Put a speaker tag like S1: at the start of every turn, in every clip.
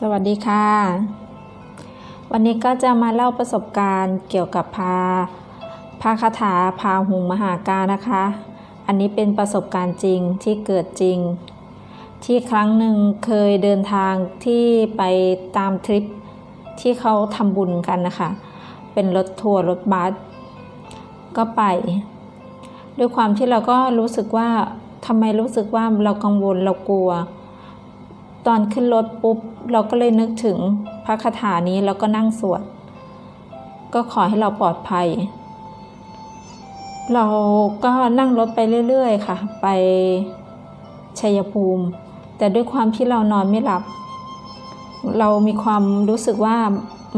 S1: สวัสดีค่ะ วันนี้ก็จะมาเล่าประสบการณ์เกี่ยวกับพาพาคาถาพาหุงมหากานะคะ อันนี้เป็นประสบการณ์จริงที่เกิดจริง ที่ครั้งหนึ่งเคยเดินทางที่ไปตามทริปที่เขาทำบุญกันนะคะ เป็นรถทัวร์รถบัสก็ไป ด้วยความที่เราก็รู้สึกว่าทำไมรู้สึกว่าเรากังวลเรากลัว ตอนขึ้นรถปุ๊บ เราก็เลยนึกถึงพระคาถานี้แล้วก็นั่งสวด ก็ขอให้เราปลอดภัย เราก็นั่งรถไปเรื่อยๆ ค่ะ ไปชัยภูมิ แต่ด้วยความที่เรานอนไม่หลับ เรามีความรู้สึกว่า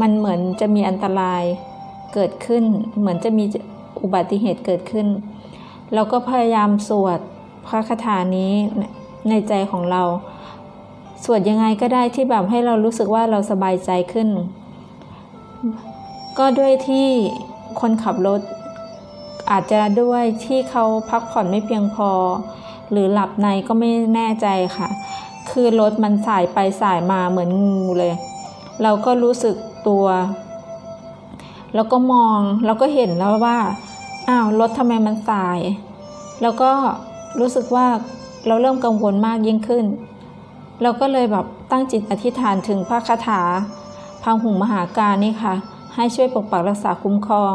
S1: มันเหมือนจะมีอันตรายเกิดขึ้น เหมือนจะมีอุบัติเหตุเกิดขึ้น เราก็พยายามสวดพระคาถานี้ในใจของเรา สวดยังไงก็ได้ที่แบบให้เรารู้สึกว่าเราสบายใจขึ้น ก็ด้วยที่คนขับรถ อาจจะด้วยที่เขาพักผ่อนไม่เพียงพอ หรือหลับในก็ไม่แน่ใจค่ะ คือรถมันสายไปสายมาเหมือนงูเลย เราก็รู้สึกตัวแล้วก็มองเราก็เห็นแล้วว่าอ้าวรถทำไมมันสาย แล้วก็รู้สึกว่าเราเริ่มกังวลมากยิ่งขึ้น เราก็เลยแบบตั้งจิตอธิษฐานถึงพระคาถาพังหุงมหาการนี่ค่ะ ให้ช่วยปกปักรักษาคุ้มครอง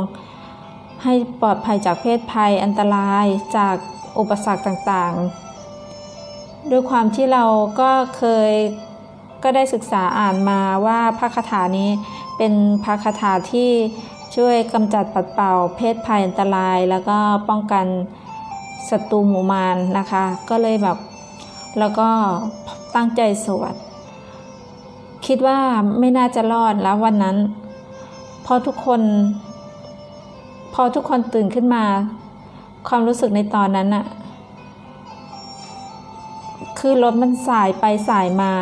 S1: ให้ปลอดภัยจากเพศภัยอันตรายจากอุปสรรคต่างๆ ด้วยความที่เราก็เคยก็ได้ศึกษาอ่านมาว่าพระคาถานี้เป็นพระคาถาที่ช่วยกำจัดปัดเป่า เพศภัยอันตราย แล้วก็ป้องกันศัตรูหมู่มารนะคะ ก็เลยแบบแล้วก็ ตั้งใจสวดคิดว่าไม่น่าจะรอดแล้ววันนั้น พอทุกคน พอทุกคนตื่นขึ้นมา ความรู้สึกในตอนนั้นอะคือรถมันสายไปสายมา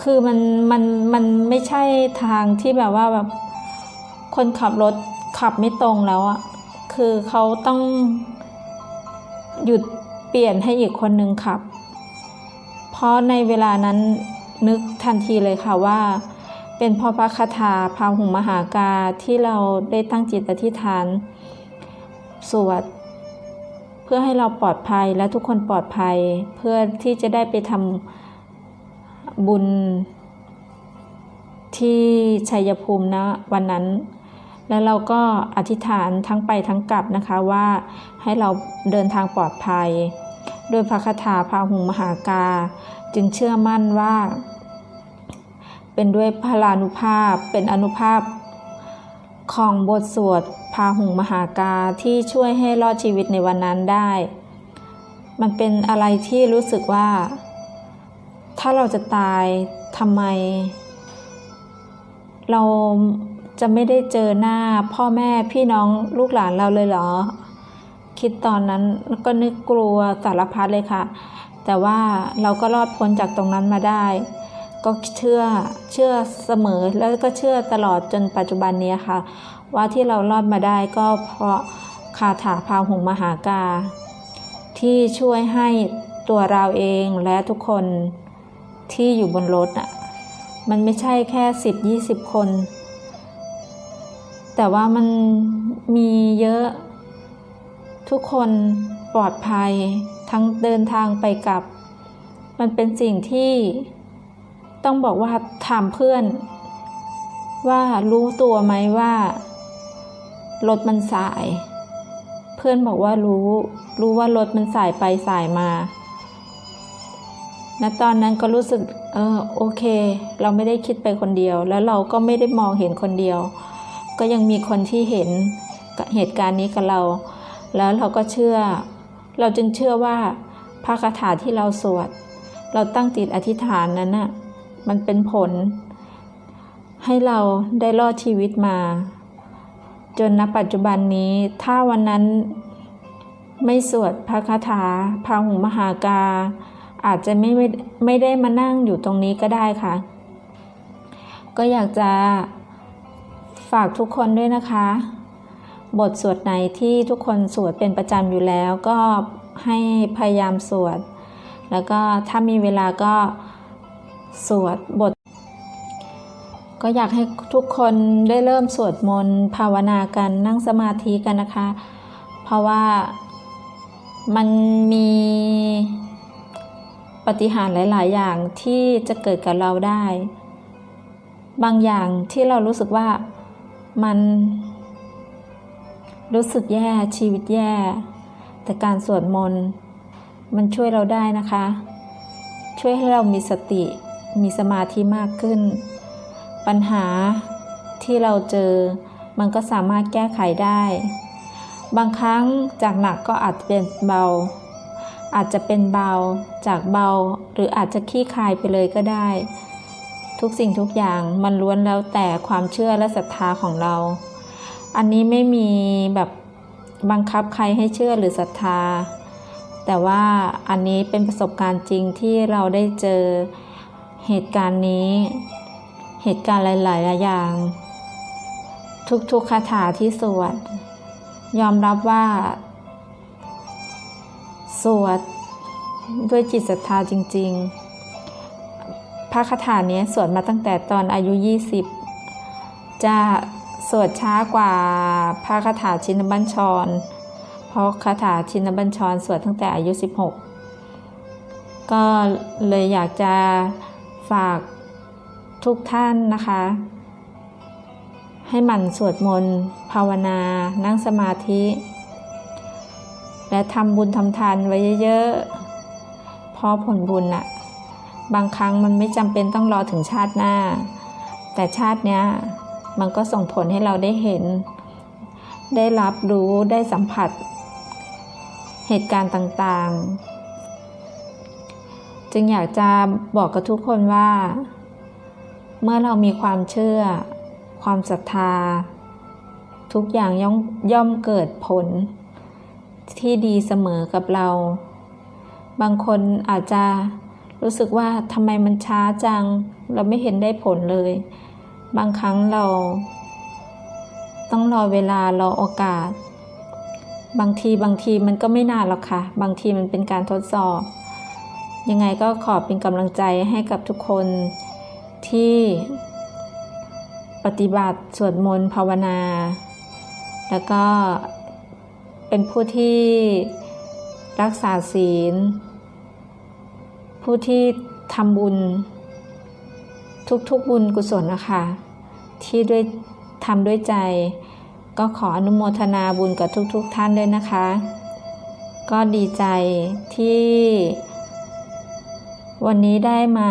S1: คือมันมันมันไม่ใช่ทางที่แบบว่าแบบคนขับรถขับไม่ตรงแล้วอะคือเขาต้องหยุดเปลี่ยนให้อีกคนนึงขับ ราะในเวลานั้นนึกทันทีเลยค่ะว่า เป็นพราะพระคาถาพาหุงมหากาที่เราได้ตั้งจิตอธิษฐาน สวด เพื่อให้เราปลอดภัยและทุกคนปลอดภัยเพื่อที่จะได้ไปทำบุญที่ชัยภูมินะวันนั้น แล้วเราก็อธิษฐานทั้งไปทั้งกลับนะคะว่าให้เราเดินทางปลอดภัย โดยพระคาถาพาหุงมหากา จึงเชื่อมั่นว่า เป็นด้วยพลานุภาพเป็นอนุภาพ ของบทสวดพาหุงมหากาที่ช่วยให้รอดชีวิตในวันนั้นได้ มันเป็นอะไรที่รู้สึกว่า ถ้าเราจะตายทำไม เราจะไม่ได้เจอหน้าพ่อแม่พี่น้องลูกหลานเราเลยเหรอ คิดตอนนั้นก็นึกกลัวสารพัดเลยค่ะ แต่ว่าเราก็รอดพ้นจากตรงนั้นมาได้ ก็เชื่อเชื่อเสมอแล้วก็เชื่อตลอดจนปัจจุบันนี้ค่ะ ว่าที่เรารอดมาได้ก็เพราะคาถาพาหุงมหากา ที่ช่วยให้ตัวเราเองและทุกคนที่อยู่บนรถอะมันไม่ใช่แค่สิบยี่สิบคน แต่ว่ามันมีเยอะ ทุกคนปลอดภัยทั้งเดินทางไปกลับ มันเป็นสิ่งที่ต้องบอกว่าถามเพื่อน ว่ารู้ตัวไหมว่ารถมันสาย เพื่อนบอกว่ารู้รู้ว่ารถมันสายไปสายมาณตอนนั้นก็รู้สึกเออโอเค เราไม่ได้คิดไปคนเดียว แล้วเราก็ไม่ได้มองเห็นคนเดียว ก็ยังมีคนที่เห็นเหตุการณ์นี้กับเรา แล้วเราก็เชื่อ เราจึงเชื่อว่าพระคาถาที่เราสวด เราตั้งจิตอธิษฐานนั้นน่ะมันเป็นผล ให้เราได้รอดชีวิตมา จนณปัจจุบันนี้ถ้าวันนั้นไม่สวดพระคาถาพาหุงมหากา อาจจะไม่ไม่ได้มานั่งอยู่ตรงนี้ก็ได้ค่ะ ก็อยากจะฝากทุกคนด้วยนะคะ บทสวดไหนที่ทุกคนสวดเป็นประจำอยู่แล้ว ก็ให้พยายามสวด แล้วก็ถ้ามีเวลาก็สวดบท ก็อยากให้ทุกคนได้เริ่มสวดมนต์ภาวนากันนั่งสมาธิกันนะคะ เพราะว่ามันมีปฏิหารหลาย ๆ อย่างที่จะเกิดกับเราได้ บางอย่างที่เรารู้สึกว่ามัน รู้สึกแย่ชีวิตแย่ แต่การสวดมนต์มันช่วยเราได้นะคะ ช่วยให้เรามีสติมีสมาธิมากขึ้น ปัญหาที่เราเจอมันก็สามารถแก้ไขได้ บางครั้งจากหนักก็อาจจะเป็นเบา อาจจะเป็นเบาจากเบา หรืออาจจะขี้คายไปเลยก็ได้ ทุกสิ่งทุกอย่างมันล้วนแล้วแต่ความเชื่อและศรัทธาของเรา อันนี้ไม่มีแบบบังคับใครให้เชื่อหรือศรัทธา แต่ว่าอันนี้เป็นประสบการณ์จริงที่เราได้เจอเหตุการณ์นี้ เหตุการณ์หลาย ๆ อย่าง ทุก ๆ คาถาที่สวด ยอมรับว่า สวดด้วยจิตศรัทธาจริง ๆพระคาถานี้สวดมาตั้งแต่ตอนอายุ 20 จะ สวดช้ากว่าพระคาถาชินบัญชร เพราะคาถาชินบัญชรสวดตั้งแต่อายุ 16 ก็เลยอยากจะฝากทุกท่านนะคะ ให้หมั่นสวดมนต์ ภาวนา นั่งสมาธิ และทำบุญทำทานไว้เยอะๆ เพราะผลบุญอะบางครั้งมันไม่จำเป็นต้องรอถึงชาติหน้า แต่ชาติเนี้ย มันก็ส่งผลให้เราได้เห็น ได้รับรู้ได้สัมผัส เหตุการณ์ต่างๆ จึงอยากจะบอกกับทุกคนว่า เมื่อเรามีความเชื่อ ความศรัทธา ทุกอย่างย่อมย่อมเกิดผล ที่ดีเสมอกับเรา บางคนอาจจะรู้สึกว่าทำไมมันช้าจัง เราไม่เห็นได้ผลเลย บางครั้งเรา ต้องรอเวลารอโอกาส บางทีบางทีมันก็ไม่นานหรอกค่ะ บางทีมันเป็นการทดสอบ ยังไงก็ขอเป็นกำลังใจให้กับทุกคนที่ปฏิบัติสวดมนต์ภาวนา แล้วก็เป็นผู้ที่รักษาศีล ผู้ที่ทำบุญ ทุกๆบุญกุศลนะคะ ที่ด้วยทำด้วยใจ ก็ขออนุโมทนาบุญกับทุกๆท่านด้วยนะคะ ก็ดีใจที่ วันนี้ได้มา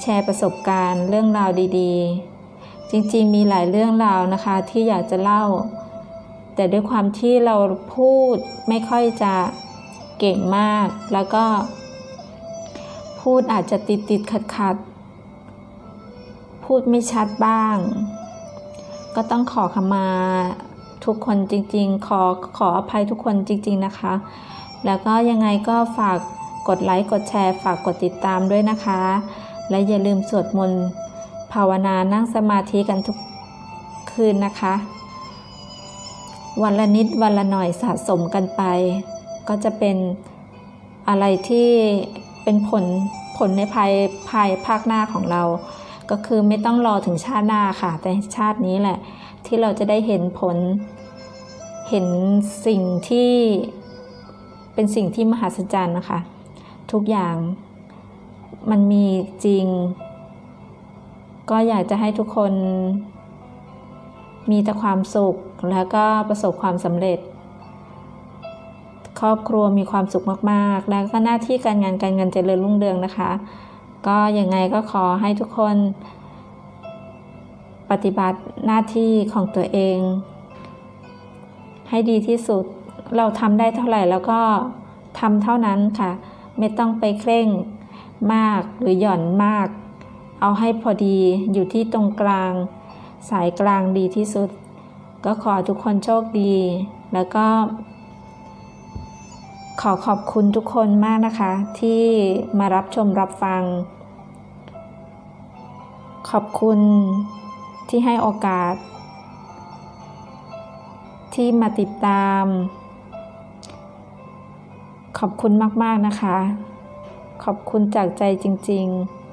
S1: แชร์ประสบการณ์เรื่องราวดีๆ จริงๆมีหลายเรื่องราวนะคะที่อยากจะเล่า แต่ด้วยความที่เราพูดไม่ค่อยจะเก่งมาก แล้วก็ พูดอาจจะติดติดขัดขัด พูดไม่ชัดบ้าง ก็ต้องขอขมาทุกคนจริง ๆ ขอขออภัยทุกคนจริง ๆนะคะ แล้วก็ยังไงก็ฝากกดไลค์กดแชร์ ฝากกดติดตามด้วยนะคะ และอย่าลืมสวดมนต์ภาวนานั่งสมาธิกันทุกคืนนะคะ วันละนิดวันละหน่อยสะสมกันไป ก็จะเป็นอะไรที่เป็นผลผลในภายภายภาคหน้าของเรา ก็คือไม่ต้องรอถึงชาติหน้าค่ะ แต่ชาตินี้แหละ ที่เราจะได้เห็นผล เห็นสิ่งที่เป็นสิ่งที่มหัศจรรย์นะคะ ทุกอย่างมันมีจริง ก็อยากจะให้ทุกคน มีแต่ความสุขแล้วก็ประสบความสำเร็จ ครอบครัวมีความสุขมาก ๆ แล้วก็หน้าที่การงานการเงินเจริญรุ่งเรืองนะคะ ก็ยังไงก็ขอให้ทุกคน ปฏิบัติหน้าที่ของตัวเอง ให้ดีที่สุดเราทำได้เท่าไหร่แล้วก็ทำเท่านั้นค่ะ ไม่ต้องไปเคร่งมากหรือหย่อนมาก เอาให้พอดีอยู่ที่ตรงกลาง สายกลางดีที่สุด ก็ขอทุกคนโชคดี แล้วก็ ขอขอบคุณทุกคนมากนะคะ ที่มารับชมรับฟัง ขอบคุณที่ให้โอกาส ที่มาติดตาม ขอบคุณมาก ๆ นะคะ ขอบคุณจากใจจริง ๆ